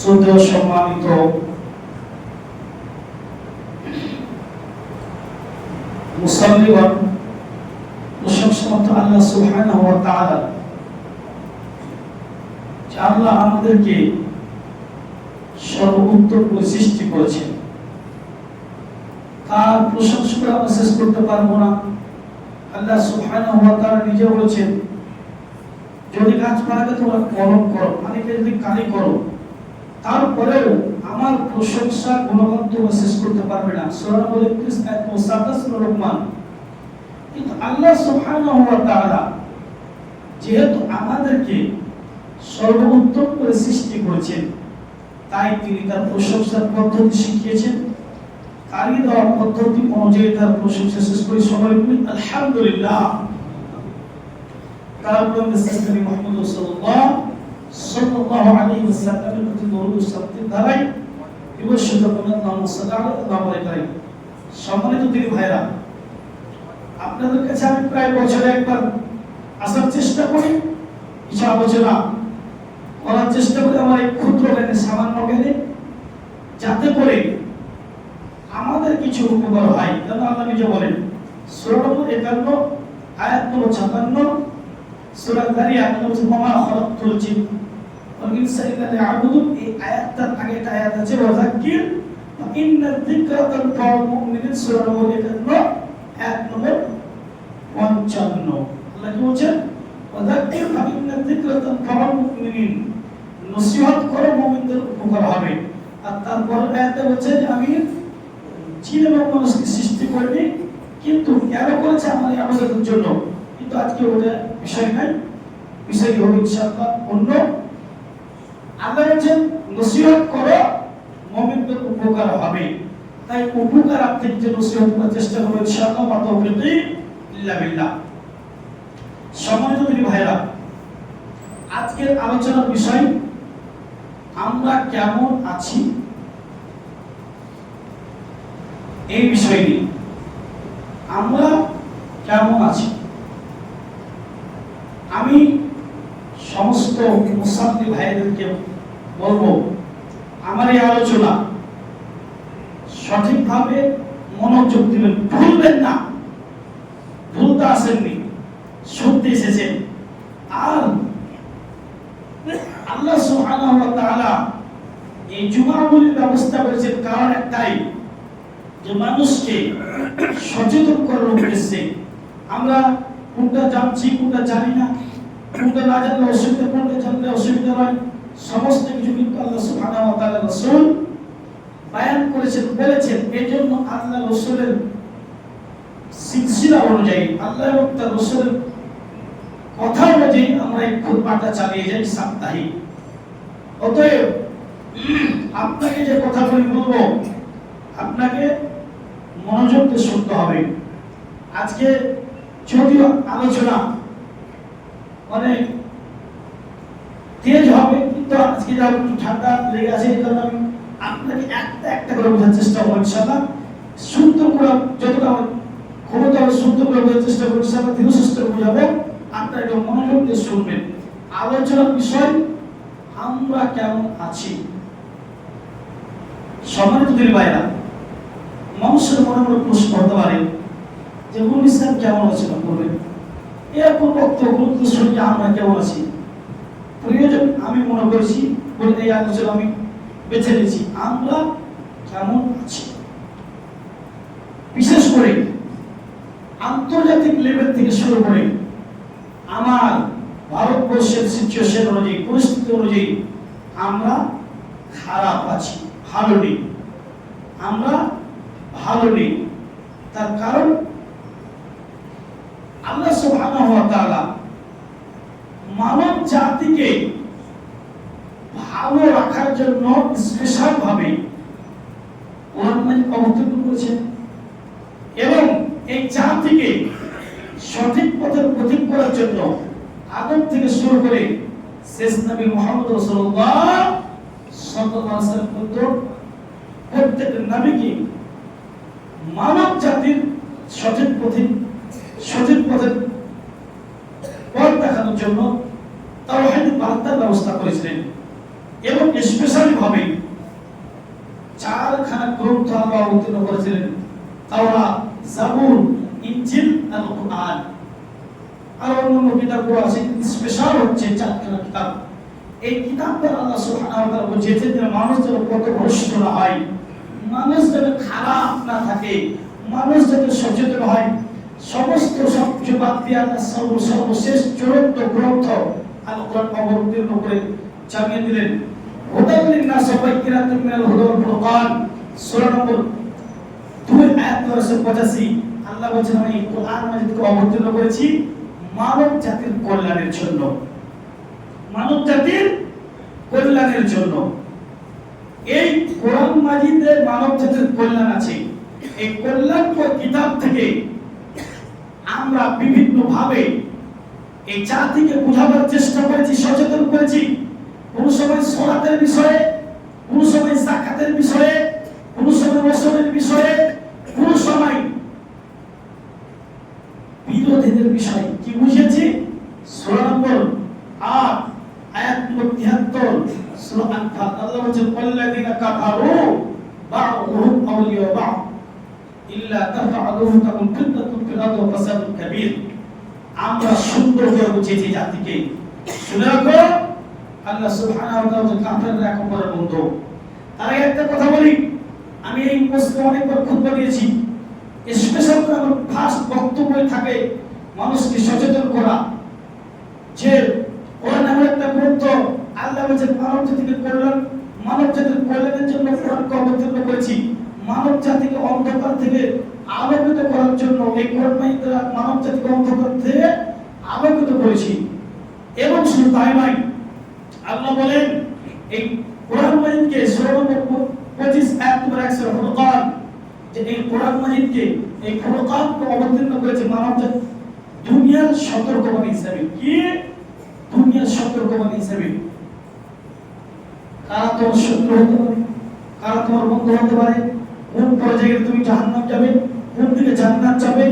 শ্রদ্ধেয় সম্মানিত মুসল্লিগণ আল্লাহ আল্লাহ আমাদেরকে সর্বোত্তম সৃষ্টি করেছেন। তার প্রশংসা আমরা শেষ করতে পারব না। আল্লাহ সুবহানাহু ওয়া নিজে বলেছেন, যদি গাছপালাকে তোমরা কলম করো পানিকে যদি কালি করো তারপরেও আমার প্রশংসা গুণগান তোমরা শেষ করতে পারবে না। সূরা মুদাথথির আয়াত 27 সূরা লোকমান কিন্তু আল্লাহ সুবহানাহু ওয়া তাআলা যেহেতু আমাদেরকে সর্বোত্তম করে সৃষ্টি করেছেন, তাই তিনি তার প্রশংসার পদ্ধতি শিখিয়েছেন। তারই দেওয়া পদ্ধতি অনুযায়ী তার প্রশংসা শেষ করে। সবাই বলি, আলহামদুলিল্লাহ। তারপর মোহাম্মদ রাসূলুল্লাহ আসার চেষ্টা করি। কিছু আলোচনা করার চেষ্টা ক্ষুদ্র সামান্য যাতে করে আমাদের কিছু উপকার হয়। যেন আল্লাহ নিজে বলেন, সূরা নম্বর 51 আয়াত নম্বর 56 সূরা যারিয়াত নম্বর মামা খালাকতুল জিন। ওয়াল ইনসা ইল্লা লিয়াবুদুন এই আয়াতটার আগে একটা আয়াত আছে, ওয়াযাক্কির ওয়া ইন্না যিকরা তানফাউল মুমিনিন সূরা নম্বর 51 আয়াত নম্বর 55 আল্লাহ কি বলছেন? ওয়াযাক্কির ফা ইন্না যিকরা তানফাউল মুমিনিন নসিহত করো মুমিনদের উপকার হবে। আর তারপর আয়াতে বলছে যে, আমি জিন সৃষ্টি করিনি, কিন্তু কেন করেছে আমার আমাদের জন্য। কিন্তু আজকে ওটা বিষয় নাই। বিষয় হবে ইনশাআল্লাহ? অন্য আল্লাহ বলছেন, নসিহত করো, মুমিনদের উপকার হবে। তাই উপকার আপনি যে নসিহত করার চেষ্টা করবেন ইনশাআল্লাহ মা তৌফিকি ইল্লা বিল্লাহ। সম্মানিত দিদি ভাইরা আজকের আলোচনার বিষয়, আমরা কেমন আছি? এই বিষয়টি আমরা কেমন আছি? আমি সমস্ত মুসাফি ভাইদেরকে বলব, আমার এই আলোচনা সঠিকভাবে মনোযোগ দিবেন, ভুলবেন না। ভুলতে আসেননি, সত্যি এসেছেন। আর আল্লাহ সুবহানাহু এই জুমাগুলির ব্যবস্থা করেছেন। কারণ একটাই, যে মানুষকে সচেতন করার উদ্দেশ্যে আমরা কোনটা জানছি, কোনটা জানি না। কোনটা না জানলে অসুবিধা কোনটা জানলে অসুবিধা হয় সমস্ত কিছু কিন্তু আল্লাহ সুবহানাহু ওয়া তাআলা রাসূল বায়ান করেছেন, বলেছেন এই জন্য আল্লাহ রসুলের সিলসিলা অনুযায়ী, আল্লাহ এবং তার রসুলের কথা অনুযায়ী আমরা এই খুতবাটা চালিয়ে যাই সাপ্তাহিক। অতএব, আপনাকে যে কথাগুলি বলব, আপনাকে মনোযোগ দিয়ে শুনতে হবে। আজকে যদিও আলোচনা অনেক তেজ হবে, কিন্তু আজকে যা একটু ঠান্ডা লেগে আছে, এই কারণে আমি আপনাকে একটা একটা করে বোঝার চেষ্টা করব, ইনশাআল্লাহ। শুদ্ধ করে, যতটা আমার ক্ষমতা হবে, শুদ্ধ করে বোঝার চেষ্টা করব, ইনশাআল্লাহ ধীরে সুস্থ বোঝাবো, আপনারা একটু মনোযোগ দিয়ে শুনবেন। আলোচনার বিষয়, আমরা কেমন আছি? সম্মানিত দিদি ভাইরা, মানুষের মনে মনে প্রশ্ন হতে পারে যে নুর ইসলাম কেমন আছেন বলবেন এরকম বক্তব্য গুরুত্ব শুনে আমরা কেমন আছি? প্রয়োজন, আমি মনে করেছি বলে এই আলোচনা আমি বেছে নিয়েছি, আমরা কেমন আছি? বিশেষ করে আন্তর্জাতিক লেভেল থেকে শুরু করে আমার ভারতবর্ষের সিচুয়েশন অনুযায়ী, পরিস্থিতি অনুযায়ী আমরা খারাপ আছি, ভালো নেই। আমরা ভালো নেই। তার কারণ আল্লাহ সুবহানাহু ওয়া তাআলা মানব জাতিকে ভালো রাখার জন্য স্পেশাল ভাবে কোরআন অবতীর্ণ করেছেন এবং এই জাতিকে সঠিক পথের পথিক করার জন্য আদম থেকে শুরু করে শেষ নবী মুহাম্মদ রাসূলুল্লাহ সাল্লাল্লাহু আলাইহি প্রত্যেক নবীকে মানব জাতির সঠিক পথে সঠিক পথে পথ দেখানোর জন্য তাওহীদ বার্তার ব্যবস্থা করেছিলেন। এবং স্পেশালি হবে চারখানা গ্রন্থ আল্লাহ অবতীর্ণ করেছিলেন। তাওরাত জাবুর ইনজিল আর কোরআন। আর অন্যান্য আছে স্পেশাল হচ্ছে চারখানা কিতাব। এই কিতাব দ্বারা আল্লাহ সুবহানাহু ওয়া তাআলা বুঝিয়েছেন যে মানুষ যেন হয় মানুষ যেন খারাপ না থাকে মানুষ যেন সচেতন হয় সমস্ত সব কিছু বাদ দিয়ে আল্লাহ সর্ব সর্বশেষ চূড়ান্ত গ্রন্থ আল কোরআন অবতীর্ণ করে চাপিয়ে দিলেন। হুদাল্লিন নাস ওয়া কিরাতুম মিনাল হুদা ওয়াল ফুরকান। সূরা নম্বর দুই, আয়াত নম্বর 85 আল্লাহ বলেছেন, আমি কোরআন মাজিদকে অবতীর্ণ করেছি মানব জাতির কল্যাণের জন্য। মানব জাতির কল্যাণের জন্য। এই কোরআন মাজিদে মানব জাতির কল্যাণ আছে। এই কল্যাণকর কিতাব থেকে আমরা বিভিন্ন ভাবে এই জাতিকে বোঝাবার চেষ্টা করেছি, সচেতন করেছি। কোন সময় সলাতের বিষয়ে, কোন সময় জাকাতের বিষয়ে, কোন সময় রসমের বিষয়ে, কোন সময় বিরোধীদের বিষয় কি বুঝেছি? সূরা নম্বর 8 আয়াত নম্বর 73 সূরা আনফাল। আল্লাহ বা'দ, ইল্লা কাবীর। আমরা সুন্দর জাতিকে। শুনে আল্লাহ সুবহানাহু ওয়া তাআলা বন্ধু। তার আগে একটা কথা বলি। আমি এই অনেকবার খুতবা দিয়েছি স্পেশাল করে আমার ফার্স্ট থাকে মানুষকে সচেতন করা। যে কোরআন এমন একটা গ্রন্থ, আল্লাহ মানব জাতিকে কল্যাণ, মানব জাতির কল্যাণের জন্য অবতীর্ণ করেছি। মানব জাতিকে অন্ধকার থেকে আলোকিত করার জন্য এই কোরআন দ্বারা মানব জাতিকে আলোকিত করেছি। এবং শুধু তাই নয়, আল্লাহ বলেন, এই কোরআন মাজিদকে সূরা নম্বর 25 আয়াত নম্বর 100 ফুরকান যে এই কোরআন এই ফুরকানকে অবতীর্ণ করেছে মানব জাতি দুনিয়ার সতর্কবাণী হিসাবে। কি? দুনিয়ার সতর্কবাণী হিসাবে। কারা তোমার শত্রু হতে পারে? কারা তোমার বন্ধু হতে পারে? কোন পর্যায়ে তুমি জাহান্নাম যাবে? কোন জান্নাত যাবে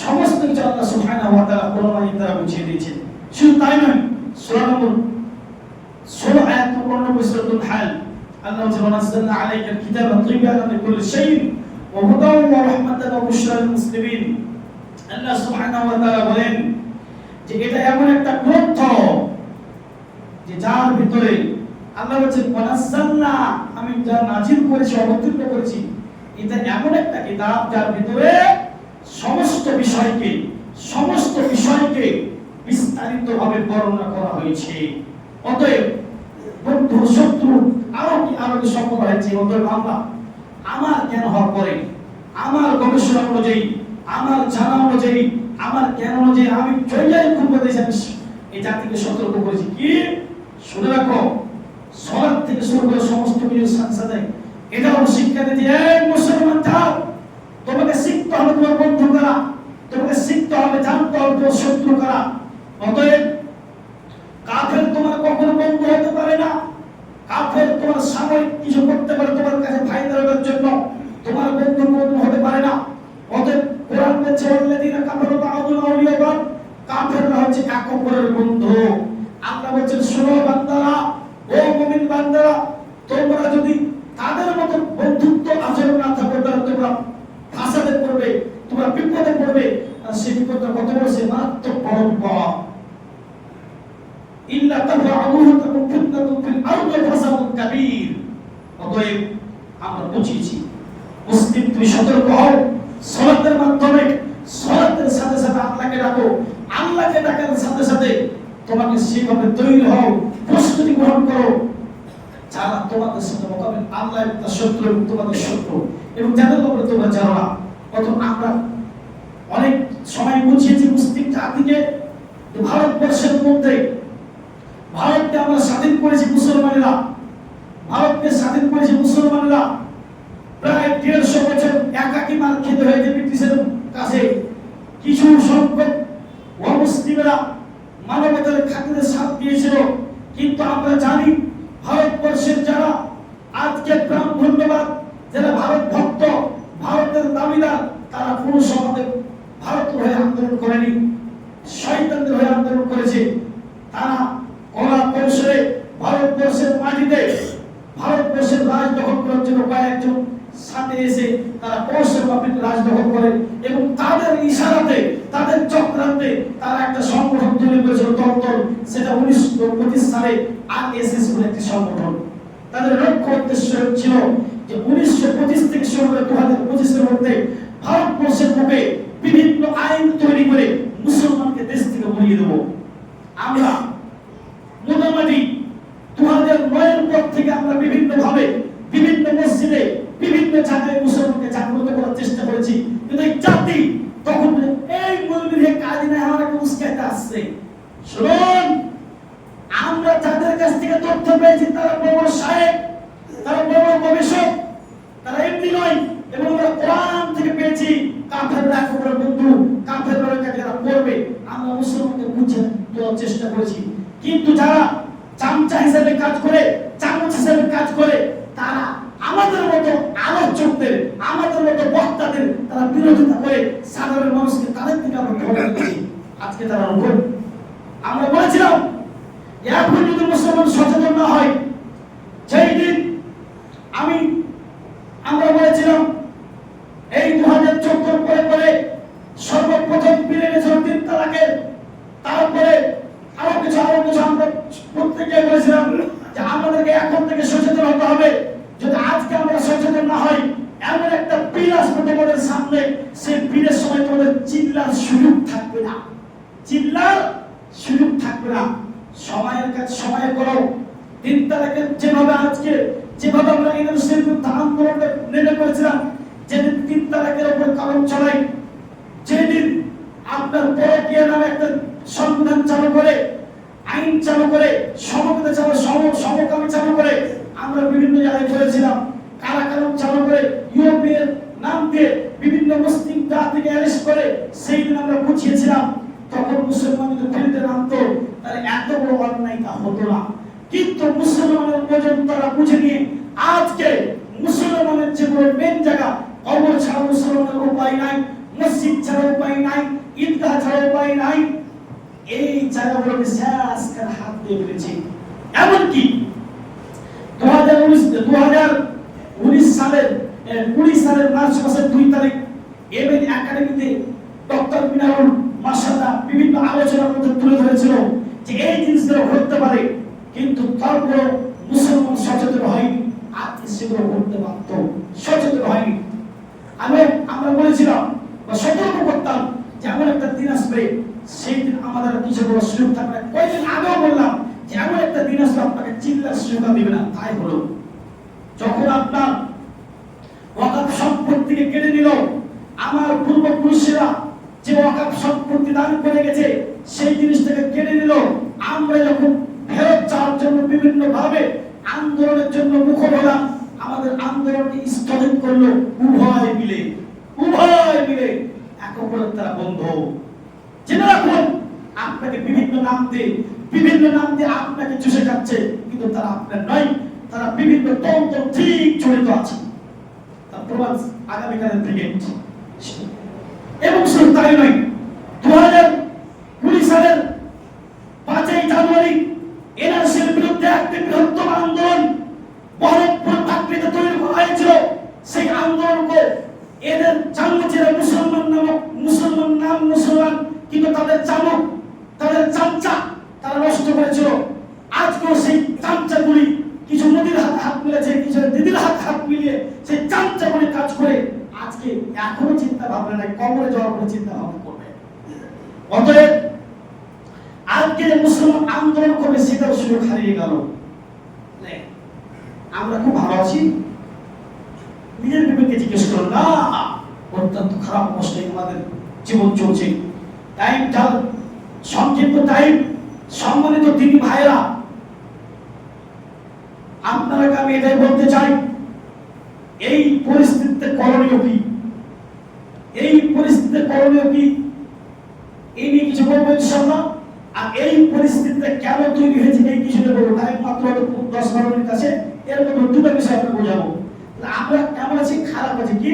সমস্ত কিছু আল্লাহ সুবহানাহু ওয়া তাআলা কোরআন মাজিদ দ্বারা বুঝিয়ে দিয়েছেন। শুধু তাই নয়, সূরা নম্বর 16 আয়াত নম্বর 99 সূরাতুল হাল। আল্লাহ তাআলা নাযালনা আলাইকাল কিতাবা তিবয়ানান লিকুল্লি শাইইন ওয়া হুদাও ওয়া রাহমাতান ওয়া বুশরা লিল মুসলিমিন। আল্লাহ সুবহানাহু ওয়া তাআলা বলেন যে, এটা এমন একটা গ্রন্থ যে যার ভিতরে আল্লাহ বলছেন আমি যা নাজিল করেছি, অবতীর্ণ করেছি এটা এমন একটা কিতাব যার ভিতরে সমস্ত বিষয়কে সমস্ত বিষয়কে বিস্তারিতভাবে বর্ণনা করা হয়েছে। অতএব বন্ধু, শত্রু, আরও কি, আরও সফল হয়েছে অতএব আমরা, আমার জ্ঞান হওয়ার পরে, আমার গবেষণা অনুযায়ী, আমার জানা অনুযায়ী, আমার জ্ঞান অনুযায়ী আমি জয় খুব এই জাতিকে সতর্ক করেছি। কি? শুনে রাখো সলাদ থেকে শুরু করে সমস্ত কিছু সাথে এটা হলো শিক্ষা দিতে, এই মুসলমান, যাও। তোমাকে শিখতে হবে তোমার বন্ধু করা? তোমাকে শিখতে হবে, জানতে হবে তোমার শত্রু করা। অতএব কাফের তোমার কখনো বন্ধু হতে পারে না। কাফের তোমার সাময়িক কিছু করতে পারে, তোমার কাছে ফায়দা লাভের জন্য। তোমার বন্ধু বন্ধু হতে পারে না। অতএব কোরআন বলছে আল্লাযীনা কাফারু বা'দুল আউলিয়া কাফেররা হচ্ছে এক অপরের বন্ধু। আল্লাহ বলছেন, শোনো বান্দারা, ও মুমিন বান্দারা, তোমরা যদি তাদের মতো বন্ধুত্ব আচরণ না থাকে তাহলে তোমরা ফাসাদে পড়বে তোমরা বিপদে পড়বে আর সেই বিপদটা কত বড়, সে মারাত্মক বড় বিপদ ইল্লা তাফআলুহু তাকুন ফিতনাতুন ফিল আরদি ফাসাদুন কাবীর। অতএব আমরা বুঝিয়েছি, মুসলিম তুমি সতর্ক হও, সালাতের মাধ্যমে, সালাতের সাথে সাথে আল্লাহকে ডাকো। আল্লাহকে ডাকার সাথে সাথে তোমাকে সেইভাবে তৈরি হও, প্রস্তুতি গ্রহণ করো। যারা তোমাদের সাথে মোকাবিল আল্লাহ এবং তার শত্রু এবং তোমাদের শত্রু। এবং যাদের ব্যাপারে তোমরা জানো না অত আমরা অনেক সময় বুঝিয়েছি মুসলিম জাতিকে ভারতবর্ষের মধ্যে ভারতকে আমরা স্বাধীন করেছি মুসলমানেরা। ভারতকে স্বাধীন করেছি মুসলমানেরা। প্রায় দেড়শো বছর একাকি মার খেতে হয়েছে ব্রিটিশের কাছে। কিছু সংখ্যক অমুসলিমেরা মানবতার খাতিরে সাথ দিয়েছিল। কিন্তু আমরা জানি ভারতবর্ষের যারা আজকে ধন্যবাদ যারা ভারত ভক্ত, ভারতের দাবিদার, তারা পুরুষ সমাজে ভারত হয়ে আন্দোলন করেনি, শয়তানদের হয়ে আন্দোলন করেছে। তারা কলা কৌশলে ভারতবর্ষের মাটিতে ভারতবর্ষের রাজ দখল করার জন্য কয়েকজন সাথে এসে তারা পরশের বাপের রাজ দখল করে এবং তাদের ইশারাতে, তাদের চক্রান্তে তারা একটা সংগঠন তৈরি করেছিল দলদল সেটা উনিশশো পঁচিশ সালে আর এস এস বলে একটি সংগঠন। তাদের লক্ষ্য উদ্দেশ্য ছিল যে উনিশশো পঁচিশ থেকে শুরু করে দু হাজার পঁচিশের মধ্যে ভারতবর্ষের বুকে বিভিন্ন আইন তৈরি করে মুসলমানকে দেশ থেকে বলিয়ে দেবো। আমরা মোটামুটি দু হাজার নয়ের পর থেকে আমরা বিভিন্ন ভাবে বিভিন্ন মসজিদে বিভিন্ন জায়গায় মুসলমানকে জাগ্রত করার চেষ্টা করেছি কিন্তু এই জাতি তখন এই মৌলবীর কাজ নেই আমাকে উস্কাইতে আসছে শুনুন আমরা যাদের কাছ থেকে তথ্য পেয়েছি তারা বড় বড় সাহেব তারা বড় বড় গবেষক তারা এমনি নয় এবং আমরা কোরআন থেকে পেয়েছি কাফের রাখো বড় বন্ধু কাফের বড় কাছে যারা পড়বে আমরা মুসলমানকে বুঝে দেওয়ার চেষ্টা করেছি কিন্তু যারা চামচা হিসেবে কাজ করে চামচ হিসেবে কাজ করে তারা আমাদের মতো আলোচকদের আমাদের মতো বক্তাদের তারা বিরোধিতা করে সাধারণ মানুষকে তাদের থেকে আমরা খবর দিচ্ছি আজকে তারা রকম আমরা বলেছিলাম এখন যদি মুসলমান সচেতন না হয়। সেই দিন আমি আমরা বলেছিলাম এই দু হাজার চোদ্দ পরে পরে সর্বপ্রথম ফিরে গেছিল তিন তালাকের তারপরে আরও কিছু আরও কিছু আমরা প্রত্যেকে বলেছিলাম যে আমাদেরকে এখন থেকে সচেতন হতে হবে যদি আজকে আমরা সচেতন না হই এমন একটা পীর আসবে তোমাদের সামনে সেই পীরের সময় তোমাদের চিল্লার সুযোগ থাকবে না চিল্লার সুযোগ থাকবে না সময়ের কাছে সময় করো তিন তারিখে যেভাবে আজকে যেভাবে আমরা ইউনিভার্সিটির বিরুদ্ধে আন্দোলনে নেমে করেছিলাম যেদিন তিন তারিখের উপর কারণ চালাই যেদিন আপনার পরকীয়া নামে একটা সংবিধান চালু করে আইন চালু করে সমতা চালু সম সমকামী চালু করে আমরা বিভিন্ন জায়গায় করেছিলাম কারাকারণ চালু করে ইউরোপের নাম দিয়ে বিভিন্ন জাতিকে অ্যারেস্ট করে, সেই দিন আমরা বুঝিয়েছিলাম তখন মুসলমান যদি ফিরতে নামতো, তাহলে এত বড় অন্যায়টা হতো না। কিন্তু মুসলমানের ওজন তারা বুঝে নিয়ে, আজকে মুসলমানের যে বড় মেন জায়গা, কবর ছাড়া মুসলমানের উপায় নাই, মসজিদ ছাড়া উপায় নাই, ঈদগাহ ছাড়া উপায় নাই, এই জায়গাগুলোকে শেষ হাত দিয়ে ফেলেছে। এমনকি দু হাজার উনিশ দু হাজার উনিশ সালের কুড়ি সালের মার্চ মাসের দুই তারিখ এমএন একাডেমিতে ডক্টর মিনারুল মাসাল্লাহ বিভিন্ন আলোচনার মধ্যে তুলে ধরেছিল যে এই জিনিসগুলো ঘটতে পারে, কিন্তু তারপর মুসলমান সচেতন হয়নি, আর সেগুলো করতে পারত সচেতন হয়নি। আমি, আমরা বলেছিলাম বা সতর্ক করতাম যে এমন একটা দিন আসবে, সেই দিন আমাদের কিছু বড় সুযোগ থাকবে কয়েকদিন আগেও বললাম যে এমন একটা দিন আসবে, আপনাকে চিল্লার সুযোগ দিবে না। তাই হলো, যখন আপনার ওয়াকাফ সম্পত্তিকে কেড়ে নিল আমার পূর্বপুরুষেরা ওয়াকাফ সম্পত্তি দান করে গেছে, সেই জিনিসটাকে কেড়ে নিল। আমরা যখন ফেরত চাওয়ার জন্য বিভিন্ন ভাবে আন্দোলনের জন্য মুখর হলাম, আমাদের আন্দোলনকে স্থগিত করল উভয় মিলে। উভয় মিলে। এক অপরের তারা বন্ধ। জেনে রাখুন, আপনাকে বিভিন্ন নাম দিয়ে, বিভিন্ন নাম দিয়ে আপনাকে চুষে যাচ্ছে কিন্তু তারা আপনার নয়, তারা বিভিন্ন তন্ত্র ঠিক জড়িত আছে। তার প্রমাণ আগামীকালের ব্রিগেড। এবং শুধু তাই নয়। দু হাজার কুড়ি সালের পাঁচই জানুয়ারি এনআরসির বিরুদ্ধে একটি বৃহত্তম আন্দোলন বহরমপুর চাকরিতে তৈরি করা হয়েছিল। সেই আন্দোলনকে এদের চামচেরা মুসলমান নামক মুসলমান নাম মুসলমান, কিন্তু তাদের চামক, তাদের চামচা তারা নষ্ট করেছিল। আজকেও সেই চামচাগুলি নাই কবরে যাওয়ার কোনো চিন্তা ভাবনা করবে অতএব আজকে মুসলমান আন্দোলন করবে সেটাও সুযোগ হারিয়ে গেল। আমরা খুব ভালো আছি। নিজের বিবেককে জিজ্ঞেস করো না, অত্যন্ত খারাপ অবস্থায় আমাদের জীবন চলছে। টাইম চাল সংক্ষিপ্ত টাইম সম্মানিত তিনি ভাইরা আপনারা আমি এটাই বলতে চাই, এই পরিস্থিতিতে করণীয় কি? এই পরিস্থিতিতে করণীয় কি? এই কিছু বলব ইনশাল্লাহ আর এই পরিস্থিতিতে কেন তৈরি হয়েছে এই কিছুটা বলব তাই মাত্র দশ বারো মিনিট আছে এর মধ্যে দুটো বিষয় আমি বোঝাবো। আমরা কেমন আছি? খারাপ আছে কি?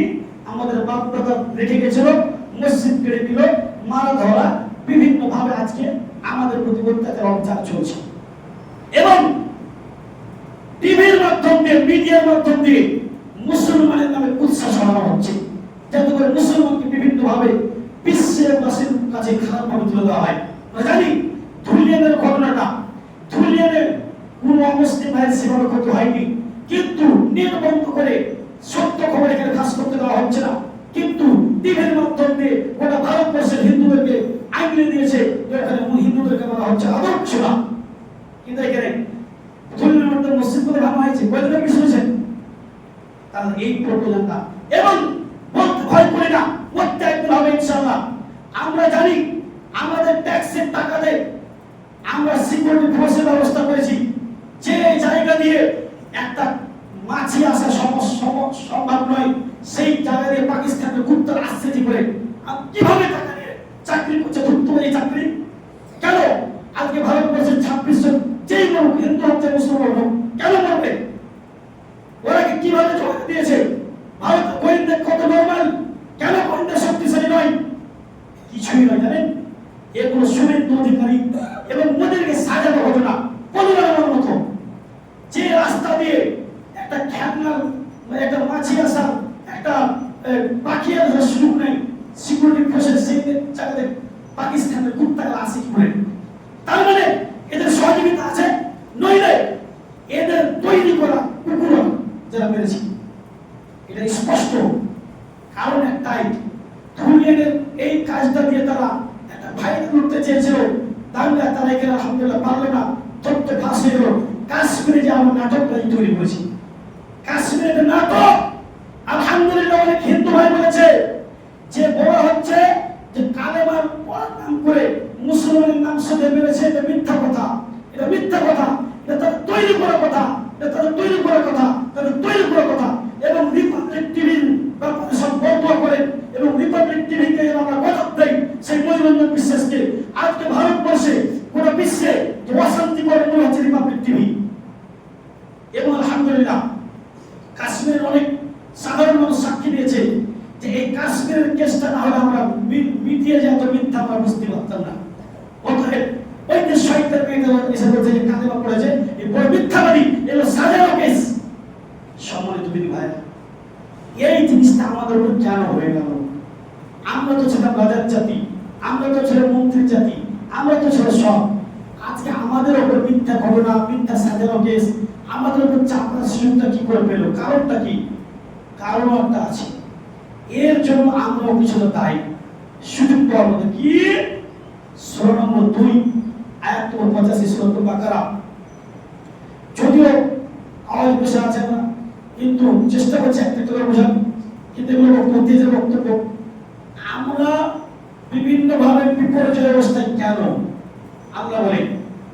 আমাদের বাপ দাদা রেখে গেছিল, মসজিদ কেড়ে দিল মারা ধরা বিভিন্ন ভাবে আজকে আমাদের প্রতি অত্যাচার, অবিচার চলছে। এবং টিভির মাধ্যম দিয়ে, মিডিয়ার মাধ্যম দিয়ে মুসলমানের নামে উৎসাহ ছড়ানো হচ্ছে। যাতে করে মুসলমানকে বিভিন্ন ভাবে বিশ্বের বাসীর কাছে খারাপ ভাবে তুলে দেওয়া হয়। আমরা জানি ধুলিয়ানের ঘটনাটা, ধুলিয়ানের কোন অমুসলিম ভাইয়ের সেভাবে ক্ষতি হয়নি, কিন্তু নেট বন্ধ করে সত্য খবর এখানে কাজ করতে দেওয়া হচ্ছে না। কিন্তু টিভির মাধ্যমে গোটা ভারতবর্ষের হিন্দুদেরকে আইনে দিয়েছে এখানে হিন্দুদেরকে বলা হচ্ছে আদর্শ না। কিন্তু এখানে ধুলিয়ানের মধ্যে মসজিদ করে ভাঙা হয়েছে। কয়দিন কি শুনেছেন? কারণ এই প্রোপোজালটা এবং ভয় করি না প্রত্যেক দিন হবে ইনশাল্লাহ আমরা জানি আমাদের ট্যাক্সের টাকা দেয়। আমরা সিকিউরিটি ফোর্সের ব্যবস্থা করেছি। যে জায়গা দিয়ে একটা মাছি আসা সম- সম- সম্ভব নয়, সেই জায়গা দিয়ে পাকিস্তানের গুপ্তর আসছে আর কীভাবে টাকা নিয়ে চাকরি করছে ধরতে পারে এই চাকরি কেন আজকে ভারতবর্ষের ছাব্বিশ জন যেই লোক হিন্দু হচ্ছে মুসলমান হোক কেন মরবে ওরা কি কীভাবে জবাব দিয়েছে ভারত গোয়েন্দা কত নর্মাল কেন গোয়েন্দা শক্তিশালী নয় কিছুই নয় জানেন এগুলো শুভেন্দু অধিকারী এবং মোদীকে সাজানো ঘটনা পরিবারের মতো যে রাস্তা দিয়ে একটা খেলনার মানে একটা মাছি আসার একটা এ, পাখি আসার সুযোগ নেই সিকিউরিটি ফোর্সের সেই জায়গাতে পাকিস্তানের কুত্তারা আসে কি করে তার মানে এদের সহযোগিতা আছে নইলে এদের তৈরি করা কুকুর যারা মেরেছি এটা স্পষ্ট কারণ একটাই ধুলিয়ানের এই কাজটা দিয়ে তারা একটা ভাইরাল করতে চেয়েছিল তাহলে তারা এখানে আলহামদুলিল্লাহ পারল না তথ্য ফাঁস হয়ে গেল কাশ্মীরে যে তৈরি করেছি কাশ্মীরে একটা নাটক আলহামদুলিল্লাহ অনেক হিন্দু ভাই বলেছে, যে বড় হচ্ছে যে কালেমার নাম করে মুসলমানের নাম শুধু মেরেছে, এটা মিথ্যা কথা। এটা মিথ্যা কথা। এটা তাদের তৈরি করা কথা। এটা তাদের তৈরি করা কথা। তাদের তৈরি করা কথা। এবং রিপাবলিক ব্যাপারে সব বন্ধ করেন এবং রিপাবলিক টিভিকে আমরা গজব দেই, সেই মনোরঞ্জন বিশ্বাসকে আজকে ভারতবর্ষে, গোটা বিশ্বে অশান্তি করে মনে হচ্ছে রিপাবলিক টিভি এবং আলহামদুলিল্লাহ, কাশ্মীরের অনেক সাধারণ মানুষ সাক্ষী দিয়েছে যে এই কাশ্মীরের কেসটা না হলে আমরা মিটিয়ে যে মিথ্যা আমরা বুঝতে পারতাম না। অতএব ওই যে মেয়েদের যে পড়েছে এই বড় মিথ্যাবাদী এগুলো সাজানো কেস। সম্মানিত দিদি ভাই এই জিনিসটা আমাদের উপর কেন হয়ে গেল? আমরা তো ছিলাম রাজার জাতি, আমরা তো ছিলাম মন্ত্রীর জাতি, আমরা তো ছিল সব আজকে আমাদের উপর মিথ্যা ঘটনা মিথ্যা সাজানো কেস। আমাদের উপর কি করে কারণটা কি? কারণ একটা আছে। এর জন্য কিছুটা দায়ী। সুযোগ পাওয়ার কি? ষোলো নম্বর দুই আয়াত পঁচাশি ষোলো বাকারা। যদিও আওয়াজ বসে আছে না, কিন্তু চেষ্টা করছি একটা করে বোঝান কিন্তু এগুলো বক্তব্য যে বক্তব্য, আমরা বিভিন্ন ভাবে বিপর্যয় অবস্থায় কেন? আল্লাহ বলেন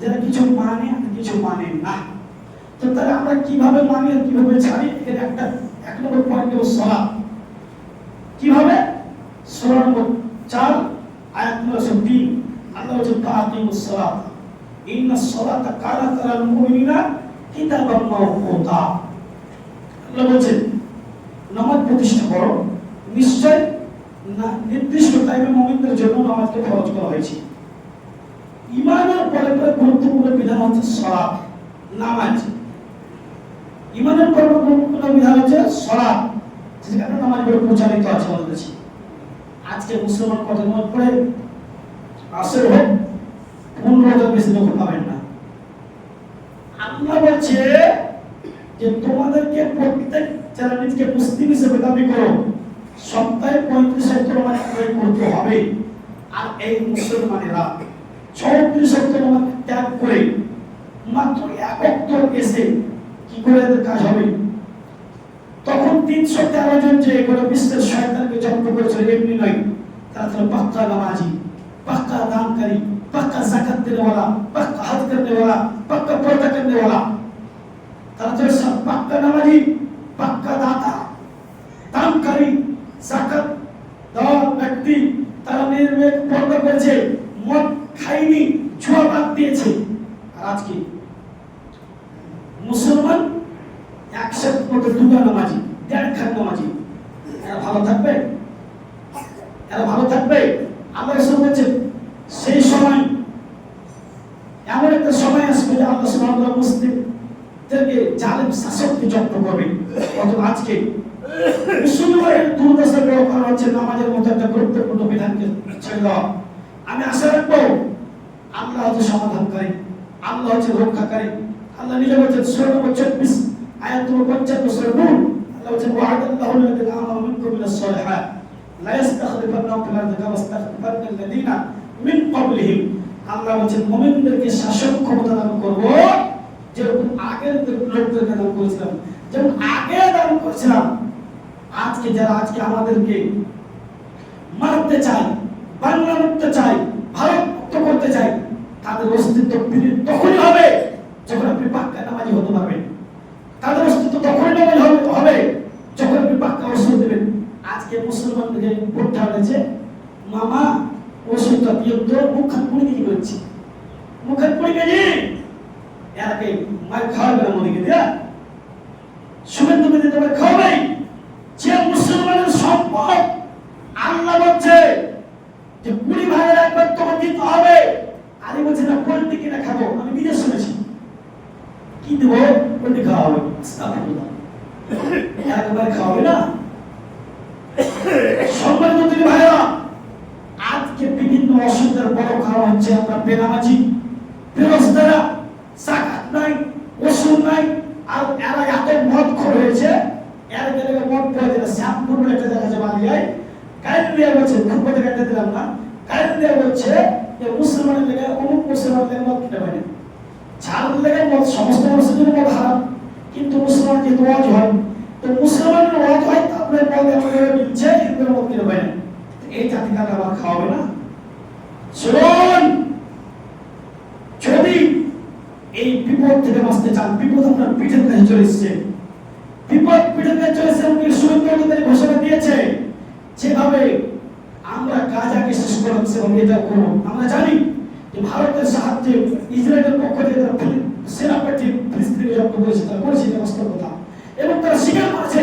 যারা কিছু মানে আর কিছু মানে না। তো তাহলে আমরা কীভাবে মানি আর কীভাবে ছাড়ি এর একটা, এক নম্বর পয়েন্ট হলো সলা কীভাবে? সলা নম্বর চার, আয়াত নম্বর তিন আল্লাহ হচ্ছে তাকিমুস সালাত। ইন্না সালাতা কানাত আলাল মুমিনিনা কিতাবান মাওকুতা। আল্লাহ বলছেন, নামাজ প্রতিষ্ঠা করো। নিশ্চয় না, নির্দিষ্ট টাইমে মুমিনদের জন্য নামাজকে ফরজ করা হয়েছে। ইমানের পরে পরে গুরুত্বপূর্ণ বিধান হচ্ছে সালাত নামাজ। ইমানের পরে গুরুত্বপূর্ণ বিধান হচ্ছে যেখানে নামাজ প্রচারিত আছে আজকে মুসলমান হোক পনেরো বেশি লোক পাবেন না। আল্লাহ বলছে যে তোমাদেরকে প্রত্যেক যারা মুসলিম হিসেবে দাবি করো। সপ্তাহে পঁয়ত্রিশ করতে হবে। আর এই মুসলমানেরা চৌত্রিশ অক্টোবর ত্যাগ করে মাত্র এক অক্টোবর এসে কি করে কাজ হবে? তখন তারা ছিল পাক্কা নামাজি, পাক্কা দানকারী, পাক্কা জাকাত দেনেওয়ালা ব্যক্তি। তারা নির্বেদ পর্দা করেছে, মদ খাইনি জুয়া বাদ দিয়েছে। আর আজকে মুসলমান একসাথে মতো দুটা নামাজি দেড় খান নামাজি। এরা ভালো থাকবে? এরা ভালো থাকবে? রাসূল বলছেন সেই সময়, এমন একটা সময় আসবে যে আল্লাহ সুবহানাহু মুসলিমদেরকে জালেম শাসককে জব্দ করবে। অথচ আজকে মুসলমানের দুর্দশার বড় কারণ হচ্ছে নামাজের মতো একটা গুরুত্বপূর্ণ বিধানকে ছেড়ে দেওয়া। আমি আশা রাখব আল্লাহ হচ্ছে সমাধানকারী, আল্লাহ হচ্ছে রক্ষাকারী, আল্লাহ নিজে বলছেন নম্বর 24 আয়াত নম্বর 55 সূরা নূর, আল্লাহ বলছেন ওয়া'দাল্লাহু আল্লাযীনা আমানু মিনকুম মিনাস সালিহাত, লা ইস্তাখলিফান্নাহুম ফিল আরদি কামা ইস্তাখলাফা আল্লাযীনা মিন ক্বাবলিহিম। আল্লাহ বলছেন, মুমিনদেরকে শাসক ক্ষমতা দান করব, যেরকম আগের লোকদেরকে দান করেছিলাম যেমন আগে দান করেছিলাম। আজকে যারা আজকে আমাদেরকে মারতে চায়, বাংলা মুক্ত চাই ভারত মুক্ত করতে চাই তাদের অস্তিত্ব বিলীন তখনই হবে যখন আপনি পাক্কা নামাজি হতে পারবেন। তাদের অস্তিত্ব তখনই নামাজ হবে যখন আপনি পাক্কা অস্ত্র দেবেন। আজকে মুসলমানদেরকে ভোটটা হয়েছে মামা ওষুধটা দিয়ে তো মুখ খান পুড়ি কি করছি মুখ খান পুড়ি গেছি এরাকে মার খাওয়াবে না মোদিকে দেয়া শুভেন্দু মেদি তোমার খাওয়াবেই যে মুসলমানের সম্পদ আল্লাহ বলছে যে কুড়ি ভাইয়ের একবার তোমার দিতে হবে আলী বলছে না পোল্ট্রি কিনে খাব আমি বিদেশ শুনেছি কি দেবো পোল্ট্রি খাওয়া হবে আস্তাগফিরুল্লাহ। একবার খাওয়াবে না সম্মানিত দিদি ভাইরা আজকে বিভিন্ন অসুবিধার বড় হচ্ছে আমরা বেনামাজি নাই ওষুধ নাই, আর এরা এত মদ হয়েছে এর গেলে মদ দিলে একটা খুবতে কাটতে দিলাম না। বলছে যে মুসলমানের লেগে, অমুক মুসলমান লেগে মদ খেতে পারে লেগে মদ, সমস্ত মানুষের জন্য মদ হারাম। কিন্তু মুসলমান যেহেতু ওয়াজ হয়, তো মুসলমানের ওয়াজ হয় তারপরে মদ এমন মদ। এই জাতিকাকে আবার খাওয়াবে না। শুনুন যদি এই বিপদ থেকে বাঁচতে চান, বিপদ আপনার পিঠের কাছে চলে এসছে। বিপদ পিঠের কাছে চলে এসছে উনি সুন্দর ঘোষণা দিয়েছে। যেভাবে আমরা গাজাকে শেষ করলাম সেভাবে এটা করব। আমরা জানি যে ভারতের সাহায্যে ইসরায়েলের পক্ষ থেকে তারা ফিলি- সেনা জব্দ করেছে, তারা করেছে, এটা বাস্তব কথা। এবং তারা স্বীকার করেছে।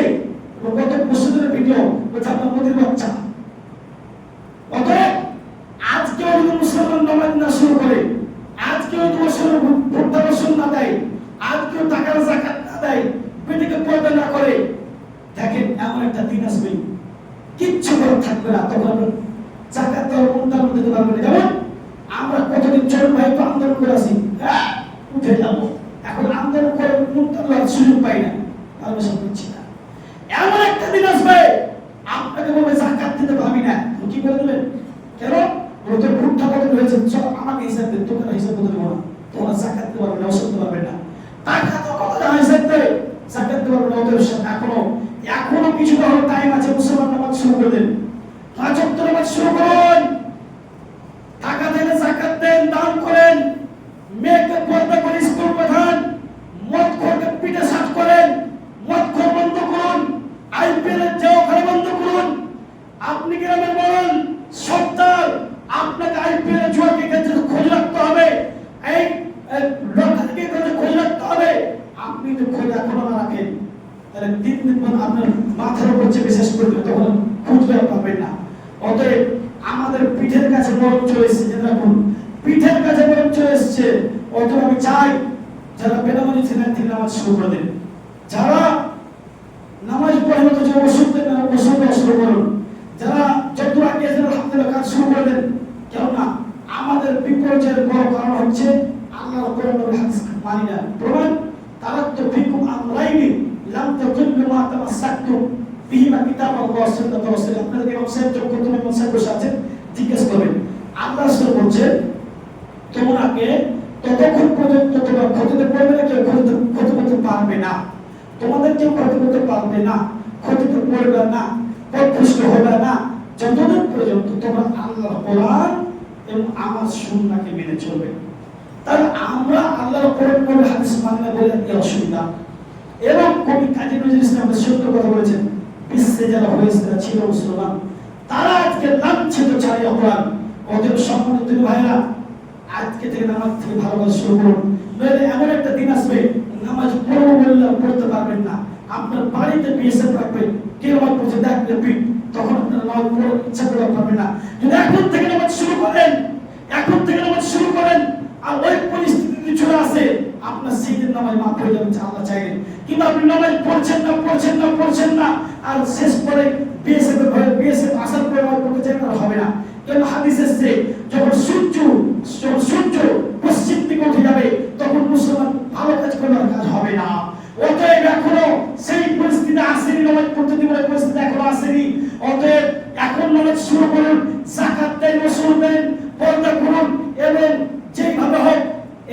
এবং গত পরশু দিনের ভিডিও বলছে আপনার মোদির বাচ্চা অতএব আজকেও যদি মুসলমান নামাজ না শুরু করে আজকেও যদি মুসলমান ভোটটা রসুন না দেয় আজকেও টাকার জাকাত না দেয় পেটিকে পর্দা না করে দেখেন এমন একটা দিন আসবে কিচ্ছু করার থাকবে না তখন আমরা জাকাত দেওয়ার অনুদান দিতে পারবে না যেমন আমরা কতদিন চোর ভাই তো আন্দোলন করে আসি হ্যাঁ উঠে যাব এখন আন্দোলন করে মুক্তার লওয়ার সুযোগ পাই না আমি সব দিচ্ছি না এমন একটা দিন আসবে আপনাকে বলবে জাকাত দিতে পারবি না কি করে দেবেন কেন ওদের ভুট্টা কত হয়েছে সব আমাকে হিসাব দেন তোকে হিসাব করতে দেবো না তোমরা জাকাত দিতে পারবে না ওষুধ দিতে পারবে না টাকা তো কত টাকা হিসাব দেয় জাকাত দিতে পারবে না ওদের সাথে এখনও এখনও কিছুটা হলো টাইম আছে মুসলমান নামাজ শুরু করে দেন পাঁচ ওয়াক্ত নামাজ শুরু করুন টাকা দিলে জাকাত দেন দান করেন মেয়েকে পর্দা করে স্কুল পাঠান মদ খোরকে পিঠে সাট করেন মদ খোর বন্ধ করুন আইপিএল এর যে ওখানে বন্ধ করুন আপনি গ্রামের বলেন সত্তর আপনাকে আইপিএল এর জুয়াকে ক্ষেত্রে খোঁজ রাখতে হবে এই লটারিকে ক্ষেত্রে খোঁজ রাখতে হবে আপনি যদি খোঁজ এখনও না রাখেন তাহলে তিন দিন পর আপনার মাথার উপর চেপে শেষ করে দেবে তখন খুঁজবে আর পাবেন না অতএব আমাদের পিঠের কাছে মরণ চলে এসেছে যেটা রাখুন পিঠের কাছে মরণ চলে এসেছে অতএব আমি চাই যারা বেনামাজি ছিলেন, তিনি নামাজ শুরু করে যারা নামাজ পড়ে মতো যে ওষুধ দেন ওষুধ দেওয়া শুরু করুন। যারা যত আগে আলহামদুলিল্লাহ কাজ শুরু করে দেন। কেননা আমাদের বিপর্যয়ের বড় কারণ হচ্ছে আল্লাহর কোরআন হাদিস মানি না। প্রমাণ তারাত্তু ফিকুম আমরাইনি, লাম তাকুল্লু মা তামাসসাকতুম বিহিমা কিতাব আল্লাহ সুন্নাত রাসূল। আপনাদের ইমাম তুমি ইমাম বসে আছেন, জিজ্ঞেস করবেন। আল্লাহ তোমরাকে ততক্ষণ পর্যন্ত তোমরা ক্ষতিতে পড়বে না, কেউ ক্ষতি করতে পারবে না। তোমাদের কেউ ক্ষতি করতে পারবে না, ক্ষতিতে পড়বে না পথপুষ্ট হবে না। যতদিন পর্যন্ত তোমরা আল্লাহ কোরআন এবং আমার সুন্নাকে মেনে চলবে। তাহলে আমরা আল্লাহ কোরআন বলে হাদিস মানলে বলে এই অসুবিধা। এবং কবি কাজী নজরুল ইসলাম সত্য কথা বলেছেন, বিশ্বে যারা হয়েছে ছিল মুসলমান। তারা আজকে লাঞ্ছিত ছাড়িয়ে অপরাধ ওদের সম্মানিত ভাইরা আজকে থেকে নামাজ থেকে ভালোবাসা শুরু করুন। নইলে এমন একটা দিন আসবে, নামাজ পড়ো বললে পড়তে পারবেন না। আপনার বাড়িতে বিএসএফ থাকবে কে আমার পড়ছে দেখলে পিঠ তখন আপনার নামাজ পড়ে ইচ্ছা করে পারবেন না। যদি এখন থেকে নামাজ শুরু করেন, এখন থেকে নামাজ শুরু করেন, আর ওই পরিস্থিতি চলে আসে, আপনার সেইদিন নামাজ মাফ হয়ে যাবে আল্লাহ চাইলে। কিন্তু আপনি নামাজ পড়ছেন না পড়ছেন না পড়ছেন না, আর শেষ পরে বিএসএফ বিএসএফ আসার পরে আমার পড়তে চাই হবে না। কেন হাদিস এসছে যখন সূর্য যখন সূর্য পশ্চিম দিকে উঠে যাবে, তখন মুসলমান ভালো কাজ করলে কাজ হবে না। অতএব এখনও সেই পরিস্থিতি আসেনি নমাজ পড়তে দিবেন পরিস্থিতি এখনও আসেনি। অতএব এখন নমাজ শুরু করুন, জাকাত দেন রসুল দেন, পর্দা করুন, এবং যেভাবে হোক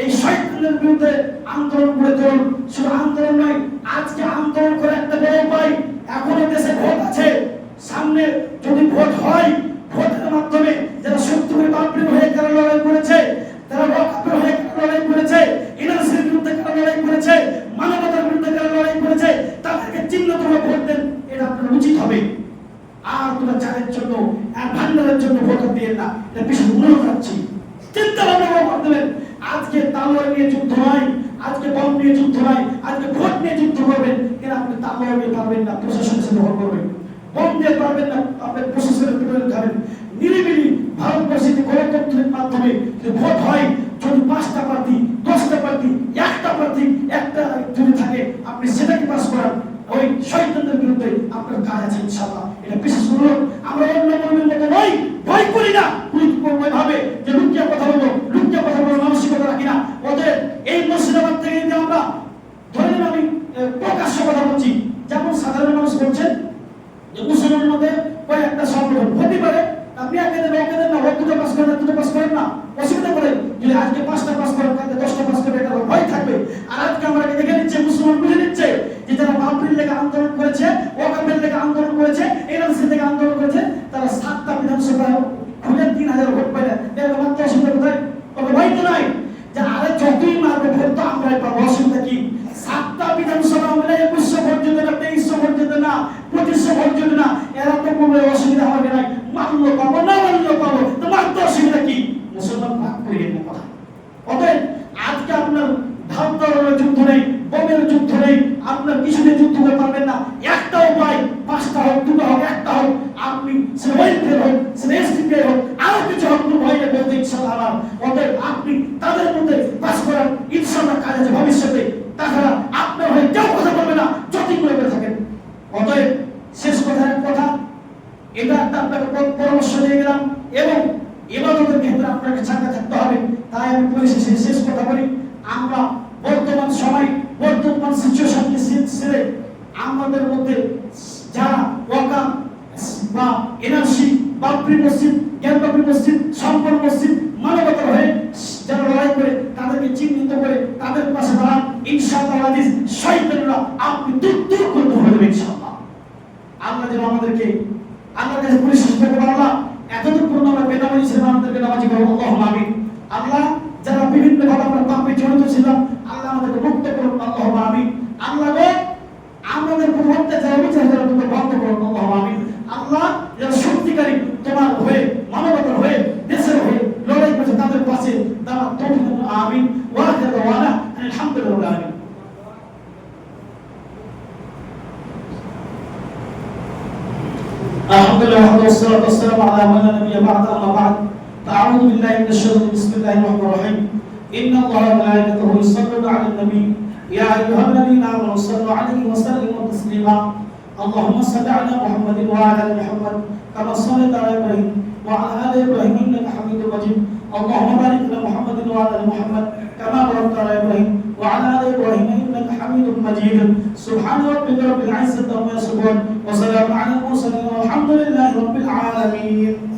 এই শয়তানের বিরুদ্ধে আন্দোলন করে তুলুন। শুধু আন্দোলন নয়, আজকে আন্দোলন করে একটা বড় উপায়, এখনও দেশে ভোট আছে। সামনে যদি ভোট হয় what's والصلاة والسلام على من لا نبي بعد أما بعد. أعوذ بالله من الشر بسم الله الرحمن الرحيم. إن الله وملائكته يصلون على النبي. يا أيها الذين آمنوا صلوا عليه وسلموا تسليما. اللهم صل على محمد وعلى آل محمد كما صليت على إبراهيم وعلى آل إبراهيم إنك حميد مجيد. اللهم بارك على محمد وعلى آل محمد كما باركت على إبراهيم وعلى آل إبراهيم إنك حميد مجيد. سبحان ربك رب العزة عما يصفون وسلام على المرسلين والحمد لله رب العالمين.